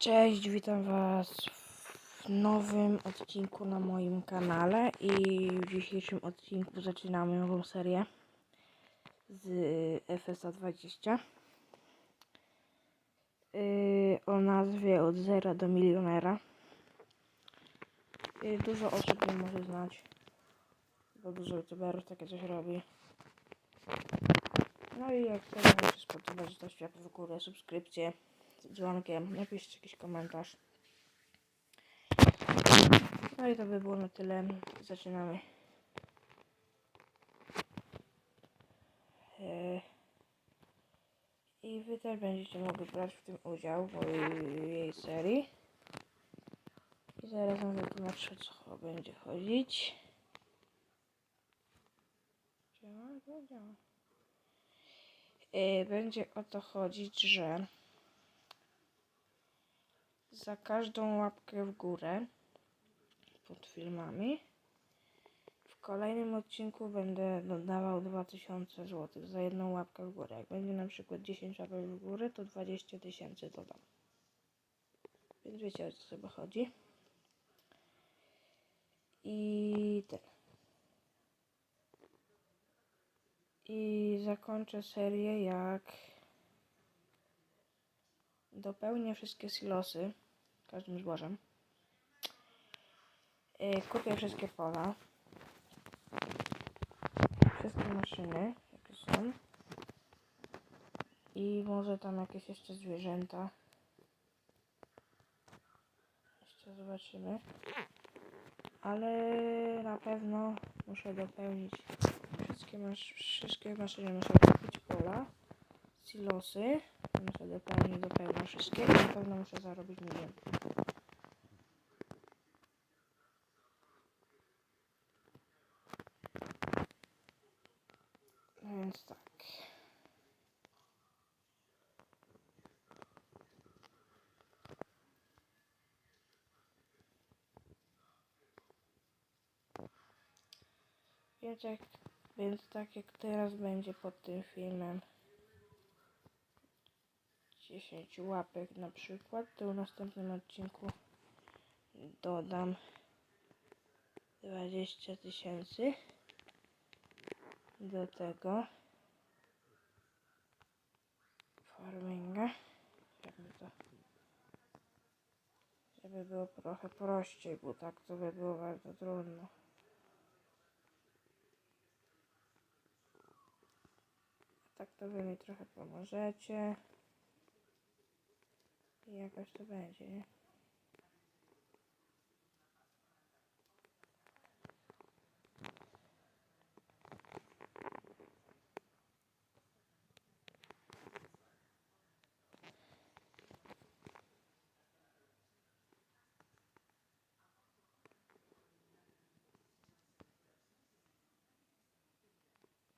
Cześć, witam Was w nowym odcinku na moim kanale i w dzisiejszym odcinku zaczynamy nową serię z FSA 20 yy, o nazwie Od zera do milionera. Yy, dużo osób nie może znać, bo dużo youtuberów takie coś robi. No i jak chcecie się spodobać, to w górę, subskrypcję z dzwonkiem, napiszcie jakiś komentarz. No i to by było na tyle. Zaczynamy. E, I wy też będziecie mogli brać w tym udział w mojej serii. I zaraz wam wytłumaczę, co będzie chodzić. E, Będzie o to chodzić, że za każdą łapkę w górę pod filmami w kolejnym odcinku będę dodawał 2000 zł za jedną łapkę w górę. Jak będzie na przykład 10 łapek w górę, to 20 tysięcy dodam. Więc wiecie o co sobie chodzi. I ten. I zakończę serię jak dopełnię wszystkie silosy każdym zbożem. Yy, kupię wszystkie pola. Wszystkie maszyny, jakie są. I może tam jakieś jeszcze zwierzęta. Jeszcze zobaczymy. Ale na pewno muszę dopełnić wszystkie, masz wszystkie maszyny. Muszę kupić pola, silosy. Muszę dopełnić do pełna wszystkie na pewno muszę zarobić milion. No Więc tak. Więc, jak, więc tak jak teraz będzie pod tym filmem 10 łapek na przykład, to w następnym odcinku dodam 20 tysięcy do tego farminga, żeby to żeby było trochę prościej, bo tak to by było bardzo trudno. Tak to wy mi trochę pomożecie. I jakoś to będzie, nie?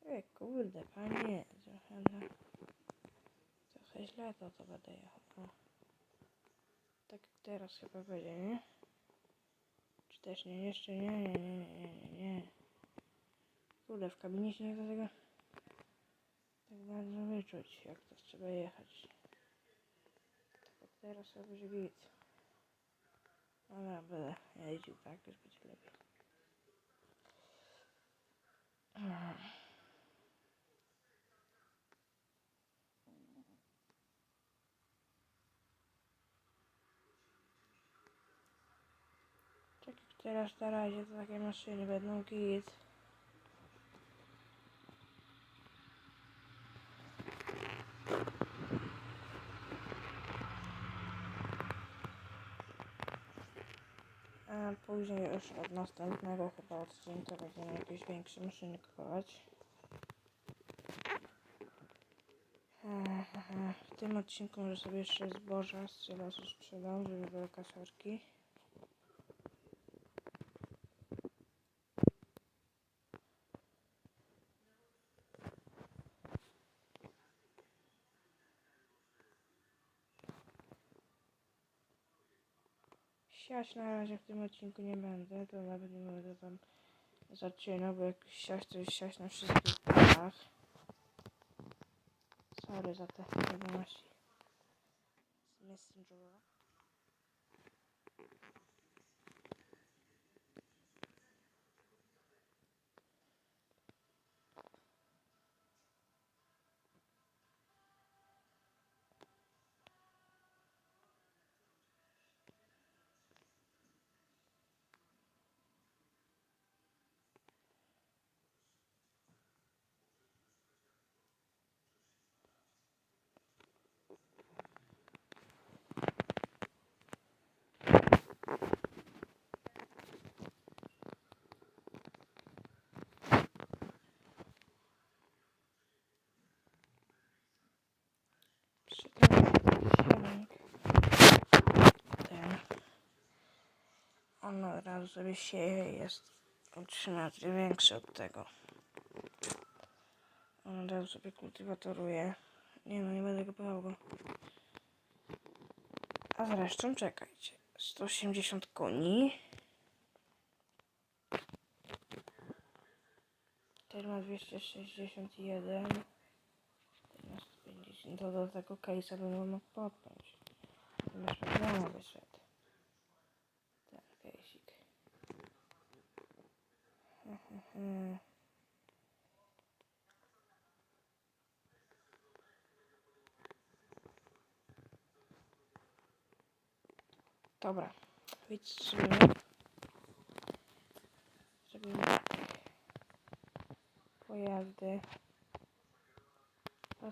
Ej, kurde, panie, trochę, trochę źle to to będę jechał. Teraz chyba będzie, nie? Czy też nie, jeszcze nie, nie, nie, nie, nie, nie. Kurde, w kabinie się nie da tego tak bardzo wyczuć, jak to trzeba jechać. Tak teraz to będzie git. Dobra, będę jeździł tak, już będzie lepiej. Tak jak teraz na razie to takie maszyny będą git. A później już od następnego chyba odcinka będziemy jakieś większe maszyny kupować. Eee, W tym odcinku może sobie jeszcze zboża z silosu sprzedam, żeby były kasorki. Siać na razie w tym odcinku nie będę, to nawet nie będę tam zaczynał, bo jak siać to jest siać na wszystkich polach. Sorry za te wiadomości z Messengera. Silnik. Ten. On od razu sobie sieje jest o 3 metry większy od tego. On od razu sobie kultywatoruje. Nie no, nie będę go pchał go. A zresztą czekajcie. 180 koni. Ten ma 261. Ten ma 150. To do tego case'a bym mógł podpiąć. Natomiast problemu wyszedł. Ten case'ik. Mhm. Dobra, więc zrobimy. Tak. Pojazdy.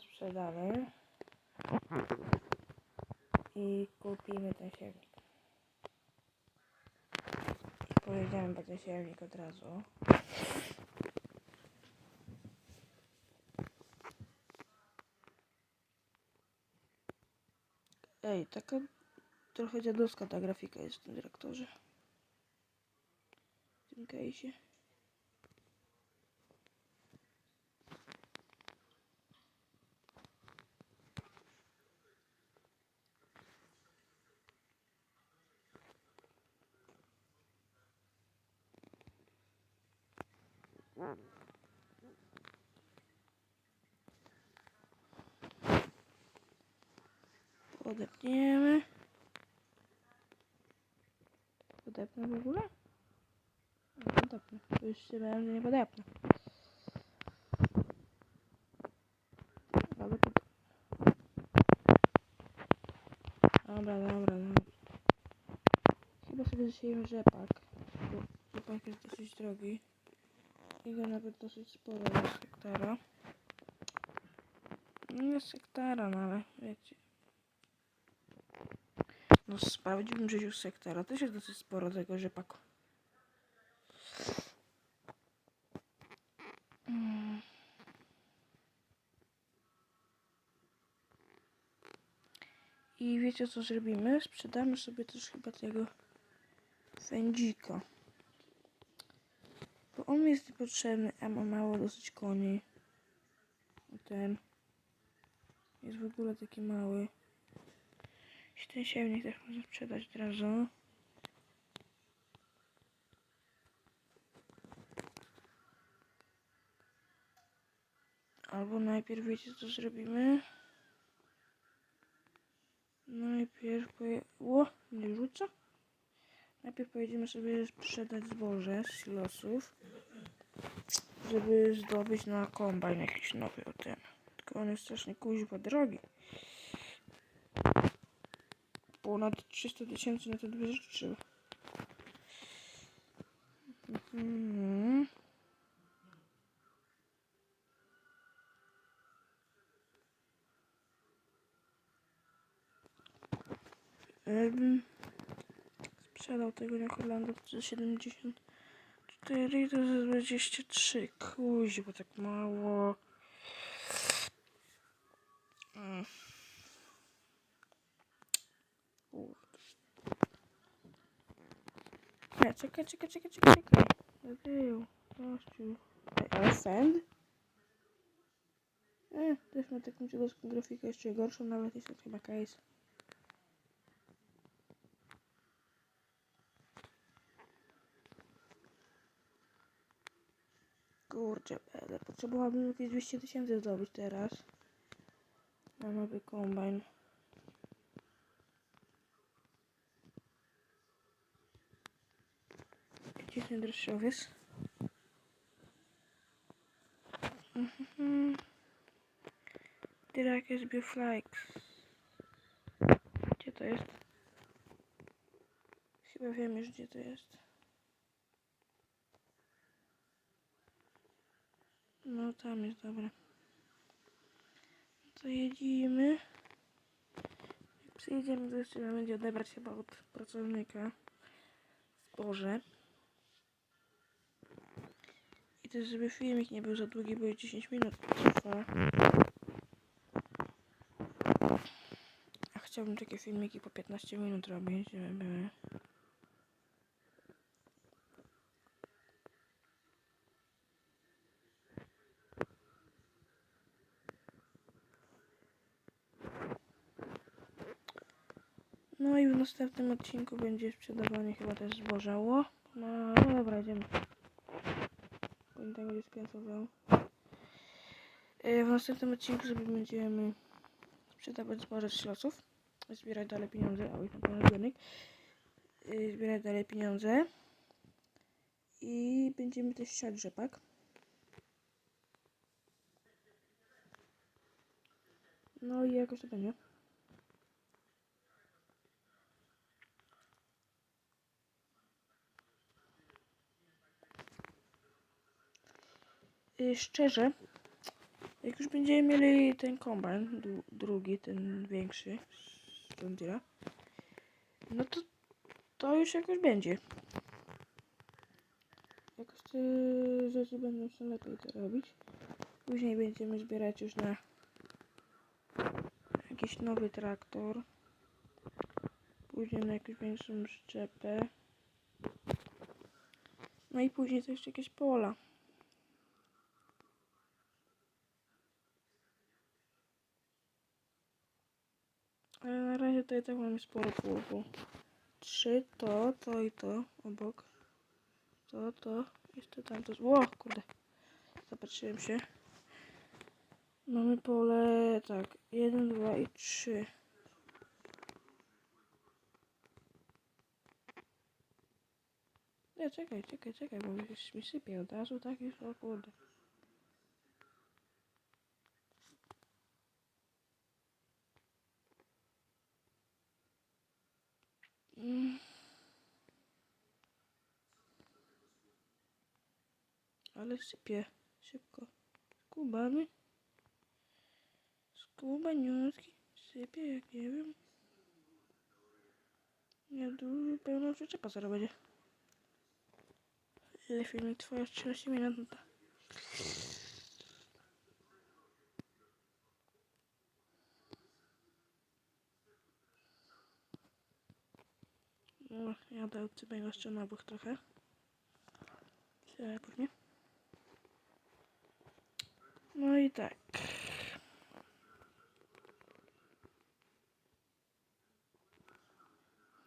Sprzedamy. I kupimy ten siewnik. Pojedziemy po ten siewnik od razu. Ej, taka trochę dziadowska ta grafika jest w tym dyrektorze. W tym case'ie. Podepniemy. Podepnę w ogóle? No, podepnę. To już się bałem, że nie podepnę. Ale pod... Dobra, dobra, dobra. Chyba sobie zasiejemy rzepak. Bo rzepak jest dosyć drogi. I go nawet dosyć sporo jest hektara. No jest hektara, no ale wiecie. No sprawdziłbym, że już z hektara też jest dosyć sporo tego rzepaku. I wiecie co zrobimy? Sprzedamy sobie też chyba tego fędzika. Bo on jest niepotrzebny, a ma mało dosyć koni. Ten jest w ogóle taki mały. Ten siewnik też można sprzedać od razu. Albo najpierw wiecie co zrobimy? Najpierw poje... Nie rzuca? Najpierw pojedziemy sobie sprzedać zboże z silosów, żeby zdobyć na kombajn jakiś nowy o tym. Tylko on jest strasznie kuźwa drogi. Ponad 300 tysięcy na te dwie rzeczy. Mhm. Em, Sprzedał tego Niakolanda za 74 to za 23. Kuź, tak mało. Nie, czekaj, czekaj, czekaj, czekaj, czekaj. Był, gościu. Ale send? E, też ma taką dziadowską grafikę, jeszcze gorszą nawet to chyba case. Kurczę, ale potrzebowałabym jakieś 200 tysięcy zdobyć teraz. Na nowy kombajn. Jest najdroższy owiec? Mhm. Dyrak jest Bioflakes. Gdzie to jest? Chyba wiem już gdzie to jest. No tam jest, dobra. To jedziemy. Jak przyjedziemy, to jeszcze będzie odebrać chyba od pracownika zboże. Też, żeby filmik nie był za długi, bo już 10 minut trwa. A chciałbym takie filmiki po 15 minut robić, żeby były. No i w następnym odcinku będzie sprzedawanie chyba też zbożało. No dobra, idziemy. Bo nie tak będzie skręcował. E, W następnym odcinku sobie będziemy sprzedawać zboże losów. Zbierać dalej pieniądze. O, już mam pełny zbiornik. E, Zbierać dalej pieniądze. I będziemy też siać rzepak. No i jakoś to będzie. Szczerze, jak już będziemy mieli ten kombajn, dru- drugi, ten większy John no to to już jakoś będzie. Jakoś te rzeczy będą się lepiej to robić. Później będziemy zbierać już na jakiś nowy traktor. Później na jakąś większą szczepę. No i później to jeszcze jakieś pola. Ale na razie tutaj tak mamy sporo bo trzy to, to i to obok. To, to, jeszcze tamto. Ło, kurde. Zapatrzyłem się. Mamy pole, tak, jeden, dwa i trzy. Nie, czekaj, czekaj, czekaj, bo już mi sypie od razu, tak już, o kurde. Ale sypie szybko. Skubany. Skubaniutki. Sypie jak nie wiem. Nie dużo pełna przyczepa zaraz będzie. Ile filmik trwa? 13 minut. No to- No, jadę od ciebie jeszcze na bok trochę. Tyle później. No i tak.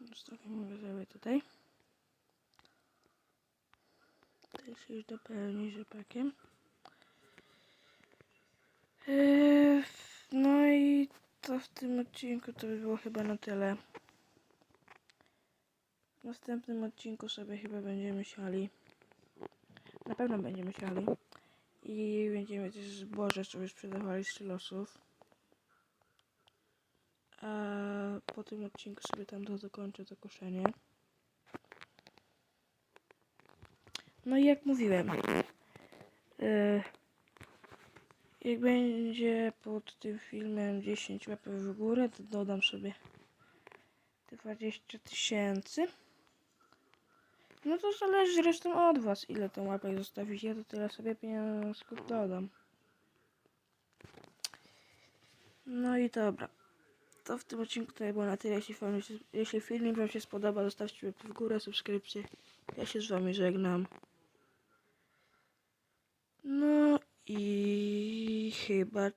Zostawimy sobie tutaj. Tutaj się już dopełni rzepakiem. Eee, no i to w tym odcinku to by było chyba na tyle. W następnym odcinku sobie chyba będziemy siali. Na pewno będziemy siali. I będziemy też zboże sobie sprzedawali z losów. A po tym odcinku sobie tam to dokończę to koszenie. No i jak mówiłem, e, jak będzie pod tym filmem 10 łapek w górę, to dodam sobie te 20 tysięcy. No to zależy zresztą od was, ile tą łapek zostawić. Ja to tyle sobie pieniążków dodam. No i dobra. To w tym odcinku to było na tyle. Jeśli, się, jeśli filmik wam się spodoba, zostawcie w górę, subskrypcję. Ja się z wami żegnam. No i chyba